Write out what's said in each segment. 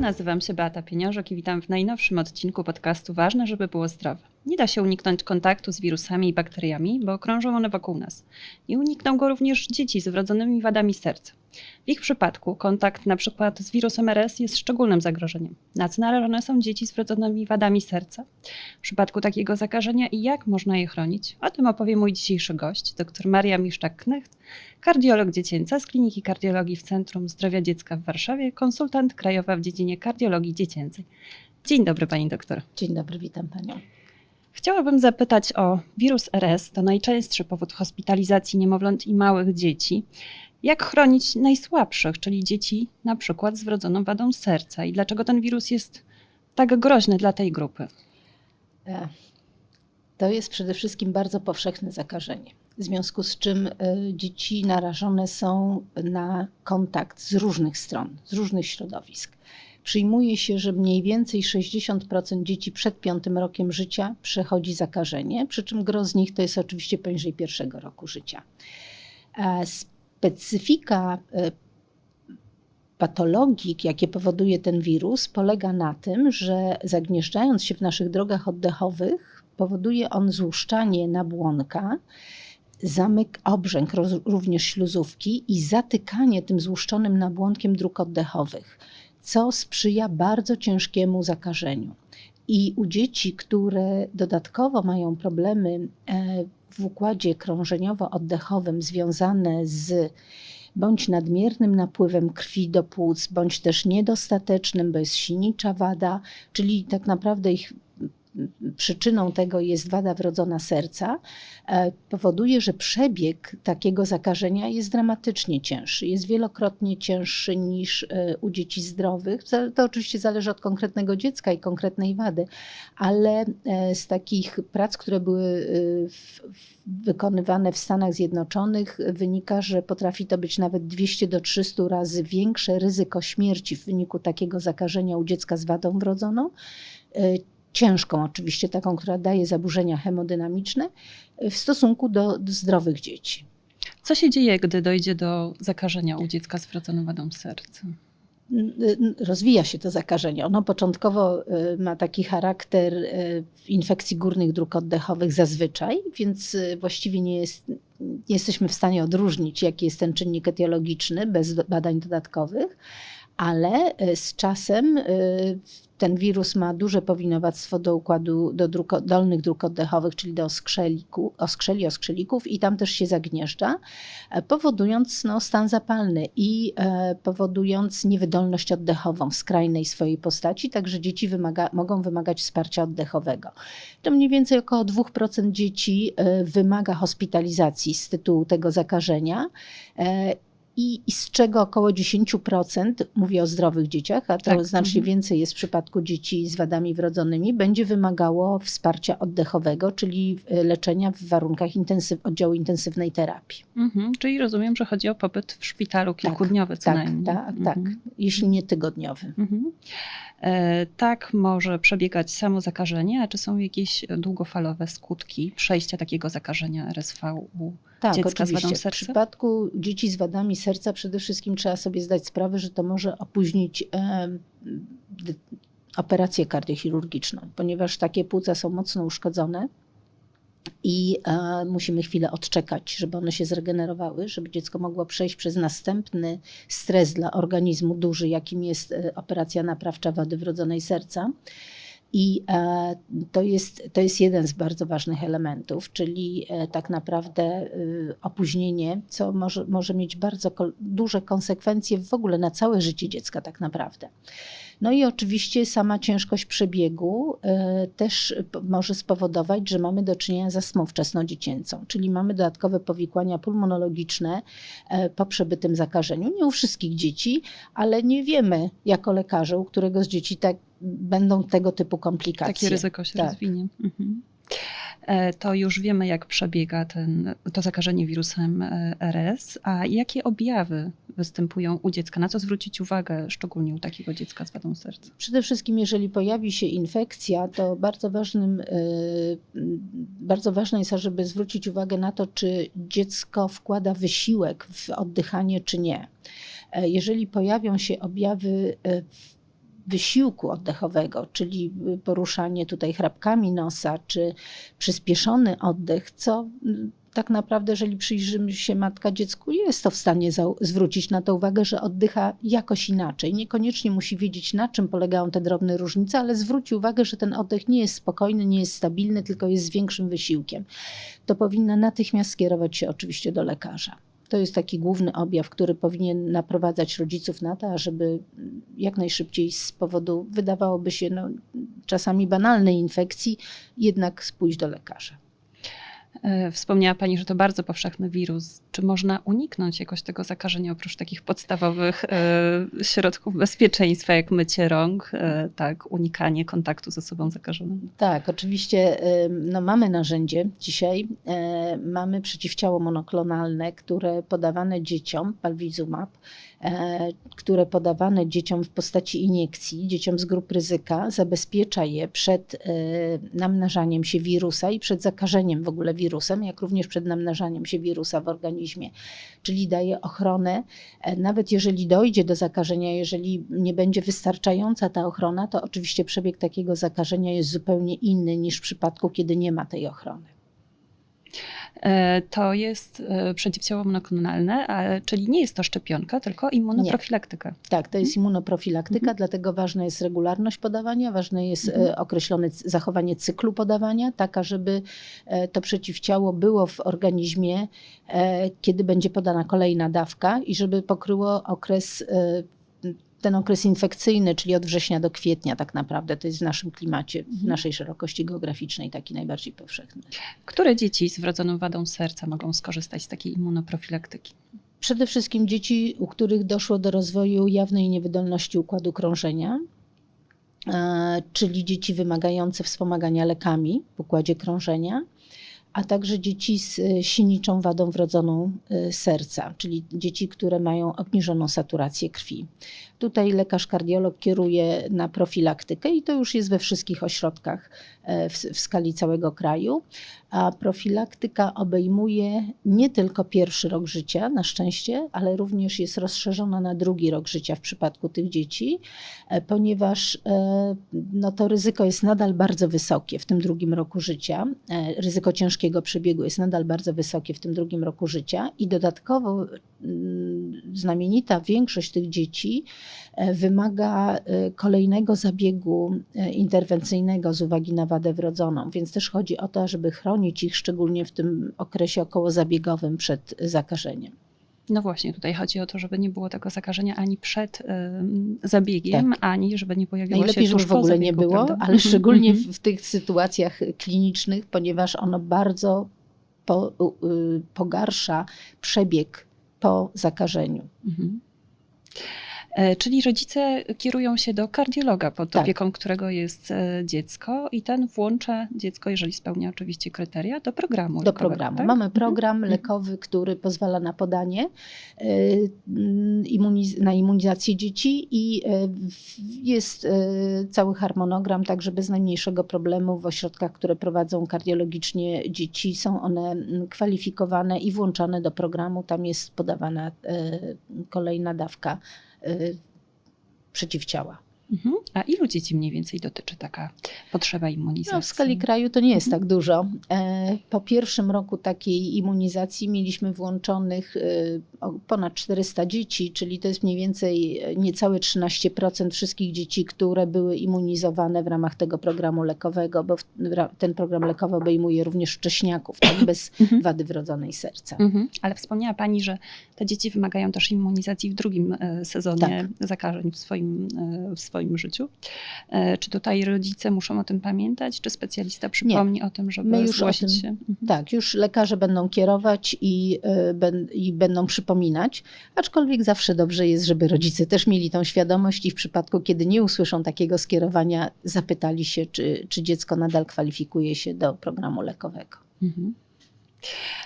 nazywam się Beata Pieniążek i witam w najnowszym odcinku podcastu Ważne, żeby było zdrowe. Nie da się uniknąć kontaktu z wirusami i bakteriami, bo krążą one wokół nas. Nie unikną go również dzieci z wrodzonymi wadami serca. W ich przypadku kontakt przykład z wirusem RS jest szczególnym zagrożeniem. Na co narażone są dzieci z wrodzonymi wadami serca? W przypadku takiego zakażenia i jak można je chronić? O tym opowie mój dzisiejszy gość, dr Maria Miszczak-Knecht, kardiolog dziecięca z Kliniki Kardiologii w Centrum Zdrowia Dziecka w Warszawie, konsultant krajowa w dziedzinie kardiologii dziecięcej. Dzień dobry pani doktor. Dzień dobry, witam panią. Chciałabym zapytać o wirus RS, to najczęstszy powód hospitalizacji niemowląt i małych dzieci. Jak chronić najsłabszych, czyli dzieci na przykład z wrodzoną wadą serca i dlaczego ten wirus jest tak groźny dla tej grupy? E, to jest przede wszystkim bardzo powszechne zakażenie, w związku z czym e, dzieci narażone są na kontakt z różnych stron, z różnych środowisk. Przyjmuje się, że mniej więcej 60% dzieci przed piątym rokiem życia przechodzi zakażenie, przy czym gro z nich to jest oczywiście poniżej pierwszego roku życia. E, specyfika patologii, jakie powoduje ten wirus, polega na tym, że zagnieżdżając się w naszych drogach oddechowych, powoduje on złuszczanie nabłonka, zamyk obrzęk, również śluzówki i zatykanie tym złuszczonym nabłonkiem dróg oddechowych, co sprzyja bardzo ciężkiemu zakażeniu. I u dzieci, które dodatkowo mają problemy e, w układzie krążeniowo-oddechowym związane z bądź nadmiernym napływem krwi do płuc, bądź też niedostatecznym, bo jest silnicza wada, czyli tak naprawdę ich przyczyną tego jest wada wrodzona serca, e, powoduje, że przebieg takiego zakażenia jest dramatycznie cięższy. Jest wielokrotnie cięższy niż e, u dzieci zdrowych. To oczywiście zależy od konkretnego dziecka i konkretnej wady, ale e, z takich prac, które były wykonywane w Stanach Zjednoczonych, wynika, że potrafi to być nawet 200 do 300 razy większe ryzyko śmierci w wyniku takiego zakażenia u dziecka z wadą wrodzoną ciężką oczywiście, taką, która daje zaburzenia hemodynamiczne w stosunku do, do zdrowych dzieci. Co się dzieje, gdy dojdzie do zakażenia u dziecka z wrodzoną wadą serca? rozwija się to zakażenie. Ono początkowo y, ma taki charakter y, infekcji górnych dróg oddechowych zazwyczaj, więc właściwie nie, jest, jesteśmy w stanie odróżnić, jaki jest ten czynnik etiologiczny bez badań dodatkowych, ale z czasem ten wirus ma duże powinowactwo do układu, do dróg, dolnych dróg oddechowych, czyli do oskrzeliku, oskrzeli, oskrzelików i tam też się zagnieżdża, e, powodując no, stan zapalny i e, powodując niewydolność oddechową w skrajnej swojej postaci, także dzieci wymaga, mogą wymagać wsparcia oddechowego. To mniej więcej około 2% dzieci e, wymaga hospitalizacji z tytułu tego zakażenia. I, i z czego około 10%, mówię o zdrowych dzieciach, a to tak. znacznie mhm. więcej jest w przypadku dzieci z wadami wrodzonymi, będzie wymagało wsparcia oddechowego, czyli e, leczenia w warunkach intensyw, oddziału intensywnej terapii. Mhm. Czyli rozumiem, że chodzi o pobyt w szpitalu tak, kilkudniowy tak, co tak, najmniej. Tak, mhm. tak, jeśli nie tygodniowy. Mhm. E, tak może przebiegać samo zakażenie, a czy są jakieś długofalowe skutki przejścia takiego zakażenia RSV u tak, dziecka oczywiście. z wadą serca? W przypadku dzieci z wadami serca przede wszystkim trzeba sobie zdać sprawę, że to może opóźnić e, operację kardiochirurgiczną, ponieważ takie płuca są mocno uszkodzone i e, musimy chwilę odczekać, żeby one się zregenerowały, żeby dziecko mogło przejść przez następny stres dla organizmu duży, jakim jest e, operacja naprawcza wady wrodzonej serca. I e, to jest, to jest jeden z bardzo ważnych elementów, czyli e, tak naprawdę e, opóźnienie, co może, może mieć bardzo duże konsekwencje w ogóle na całe życie dziecka, tak naprawdę. No i oczywiście sama ciężkość przebiegu też może spowodować, że mamy do czynienia z astmą wczesnodziecięcą, czyli mamy dodatkowe powikłania pulmonologiczne po przebytym zakażeniu. Nie u wszystkich dzieci, ale nie wiemy jako lekarze, u którego z dzieci tak będą tego typu komplikacje. Takie ryzyko się tak. rozwinie. Mhm. E, to już wiemy, jak przebiega ten, to zakażenie wirusem e, RS, a jakie objawy występują u dziecka? Na co zwrócić uwagę, szczególnie u takiego dziecka z wadą serca? Przede wszystkim, jeżeli pojawi się infekcja, to bardzo, ważnym, e, bardzo ważne jest, żeby zwrócić uwagę na to, czy dziecko wkłada wysiłek w oddychanie, czy nie. Jeżeli pojawią się objawy w wysiłku oddechowego, czyli poruszanie tutaj chrapkami nosa, czy przyspieszony oddech, co tak naprawdę, jeżeli przyjrzymy się matka dziecku, jest to w stanie zwrócić na to uwagę, że oddycha jakoś inaczej. Niekoniecznie musi wiedzieć, na czym polegają te drobne różnice, ale zwróci uwagę, że ten oddech nie jest spokojny, nie jest stabilny, tylko jest z większym wysiłkiem. To powinna natychmiast skierować się oczywiście do lekarza. To jest taki główny objaw, który powinien naprowadzać rodziców na to, żeby jak najszybciej z powodu, wydawałoby się, no, czasami banalnej infekcji, jednak pójść do lekarza. E, wspomniała Pani, że to bardzo powszechny wirus. Czy można uniknąć jakoś tego zakażenia oprócz takich podstawowych e, środków bezpieczeństwa, jak mycie rąk, e, tak, unikanie kontaktu z osobą zakażoną? Tak, oczywiście no, mamy narzędzie dzisiaj. Mamy przeciwciało monoklonalne, które podawane dzieciom, palwizumab, które podawane dzieciom w postaci iniekcji, dzieciom z grup ryzyka, zabezpiecza je przed namnażaniem się wirusa i przed zakażeniem w ogóle wirusem, jak również przed namnażaniem się wirusa w organizmie. Czyli daje ochronę, e, nawet jeżeli dojdzie do zakażenia, jeżeli nie będzie wystarczająca ta ochrona, to oczywiście przebieg takiego zakażenia jest zupełnie inny niż w przypadku, kiedy nie ma tej ochrony. E, to jest e, przeciwciało monoklonalne, czyli nie jest to szczepionka, tylko immunoprofilaktyka. Nie. Tak, to jest immunoprofilaktyka, mhm. dlatego ważna jest regularność podawania, ważne jest e, mhm. określone zachowanie cyklu podawania, taka, żeby to przeciwciało było w organizmie, kiedy będzie podana kolejna dawka i żeby pokryło okres ten okres infekcyjny, czyli od września do kwietnia tak naprawdę, to jest w naszym klimacie, w mhm. naszej szerokości geograficznej taki najbardziej powszechny. Które dzieci z wrodzoną wadą serca mogą skorzystać z takiej immunoprofilaktyki? Przede wszystkim dzieci, u których doszło do rozwoju jawnej niewydolności układu krążenia, e, czyli dzieci wymagające wspomagania lekami w układzie krążenia a także dzieci z e, silniczą wadą wrodzoną e, serca, czyli dzieci, które mają obniżoną saturację krwi. Tutaj lekarz kardiolog kieruje na profilaktykę i to już jest we wszystkich ośrodkach e, w, w skali całego kraju. A profilaktyka obejmuje nie tylko pierwszy rok życia, na szczęście, ale również jest rozszerzona na drugi rok życia w przypadku tych dzieci, ponieważ no, to ryzyko jest nadal bardzo wysokie w tym drugim roku życia. Ryzyko ciężkiego ciężkiego przebiegu jest nadal bardzo wysokie w tym drugim roku życia i dodatkowo mm, znamienita większość tych dzieci e, wymaga e, kolejnego zabiegu e, interwencyjnego z uwagi na wadę wrodzoną, więc też chodzi o to, żeby chronić ich szczególnie w tym okresie okołozabiegowym przed zakażeniem. No właśnie, tutaj chodzi o to, żeby nie było tego zakażenia ani przed y, zabiegiem, tak. ani żeby nie pojawiło Najlepiej, się żeby w ogóle zabiegu, nie było, prawda? ale mhm, szczególnie mhm. w, w, tych sytuacjach klinicznych, ponieważ ono bardzo po, y, pogarsza przebieg po zakażeniu. Mhm. E, czyli rodzice kierują się do kardiologa, pod tak. opieką którego jest e, dziecko i ten włącza dziecko, jeżeli spełnia oczywiście kryteria, do programu. Do programu. Tak? Mamy program mhm. lekowy, który pozwala na podanie e, na immunizację dzieci i jest cały harmonogram, także bez najmniejszego problemu w ośrodkach, które prowadzą kardiologicznie dzieci, są one kwalifikowane i włączane do programu. Tam jest podawana kolejna dawka przeciwciała. Mhm. A ilu dzieci mniej więcej dotyczy taka potrzeba immunizacji? No, w skali kraju to nie jest mhm. tak dużo. E, po pierwszym roku takiej immunizacji mieliśmy włączonych y, ponad 400 dzieci, czyli to jest mniej więcej niecałe 13% wszystkich dzieci, które były immunizowane w ramach tego programu lekowego, bo ten program lekowy obejmuje również wcześniaków, tak, bez mhm. wady wrodzonej serca. Mhm. Ale wspomniała Pani, że te dzieci wymagają też immunizacji w drugim e, sezonie tak. zakażeń w swoim, e, w swoim życiu. E, czy tutaj rodzice muszą o tym pamiętać, czy specjalista przypomni Nie. o tym, żeby My już zgłosić tym, się? Mhm. Tak, już lekarze będą kierować i, i będą przypominać przypominać, aczkolwiek zawsze dobrze jest, żeby rodzice też mieli tą świadomość i w przypadku, kiedy nie usłyszą takiego skierowania, zapytali się, czy, czy dziecko nadal kwalifikuje się do programu lekowego. Mhm.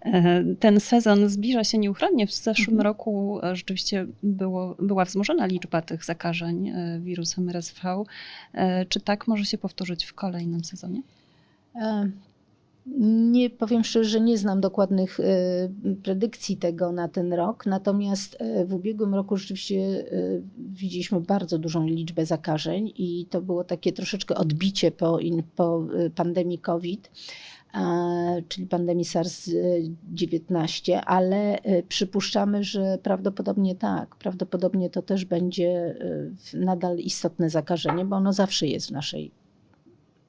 E, ten sezon zbliża się nieuchronnie. W zeszłym mhm. roku e, rzeczywiście było, była wzmożona liczba tych zakażeń e, wirusem RSV. Czy tak może się powtórzyć w kolejnym sezonie? Nie powiem szczerze, że nie znam dokładnych predykcji tego na ten rok, natomiast w ubiegłym roku rzeczywiście widzieliśmy bardzo dużą liczbę zakażeń i to było takie troszeczkę odbicie po, po pandemii COVID, czyli pandemii SARS-19, ale e, przypuszczamy, że prawdopodobnie tak, prawdopodobnie to też będzie e, nadal istotne zakażenie, bo ono zawsze jest w naszej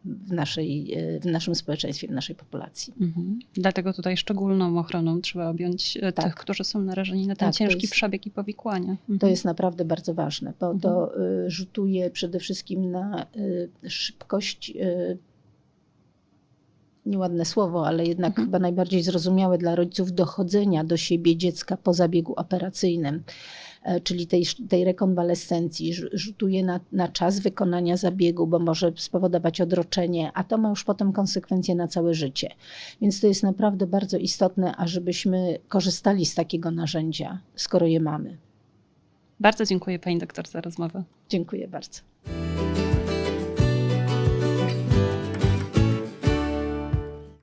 w, naszej, e, w naszym społeczeństwie, w naszej populacji. Mhm. Dlatego tutaj szczególną ochroną trzeba objąć e, Tak. tych, którzy są narażeni na ten Tak, to ciężki jest- przebieg i powikłania. Mhm. To jest naprawdę bardzo ważne, bo to y, rzutuje przede wszystkim na y, szybkość. Nieładne słowo, ale jednak Mhm. chyba najbardziej zrozumiałe dla rodziców dochodzenia do siebie dziecka po zabiegu operacyjnym, e, czyli tej, tej rekonwalescencji. Rz- Rzutuje na, na czas wykonania zabiegu, bo może spowodować odroczenie, a to ma już potem konsekwencje na całe życie. Więc to jest naprawdę bardzo istotne, ażebyśmy korzystali z takiego narzędzia, skoro je mamy. Bardzo dziękuję pani doktor za rozmowę. Dziękuję bardzo.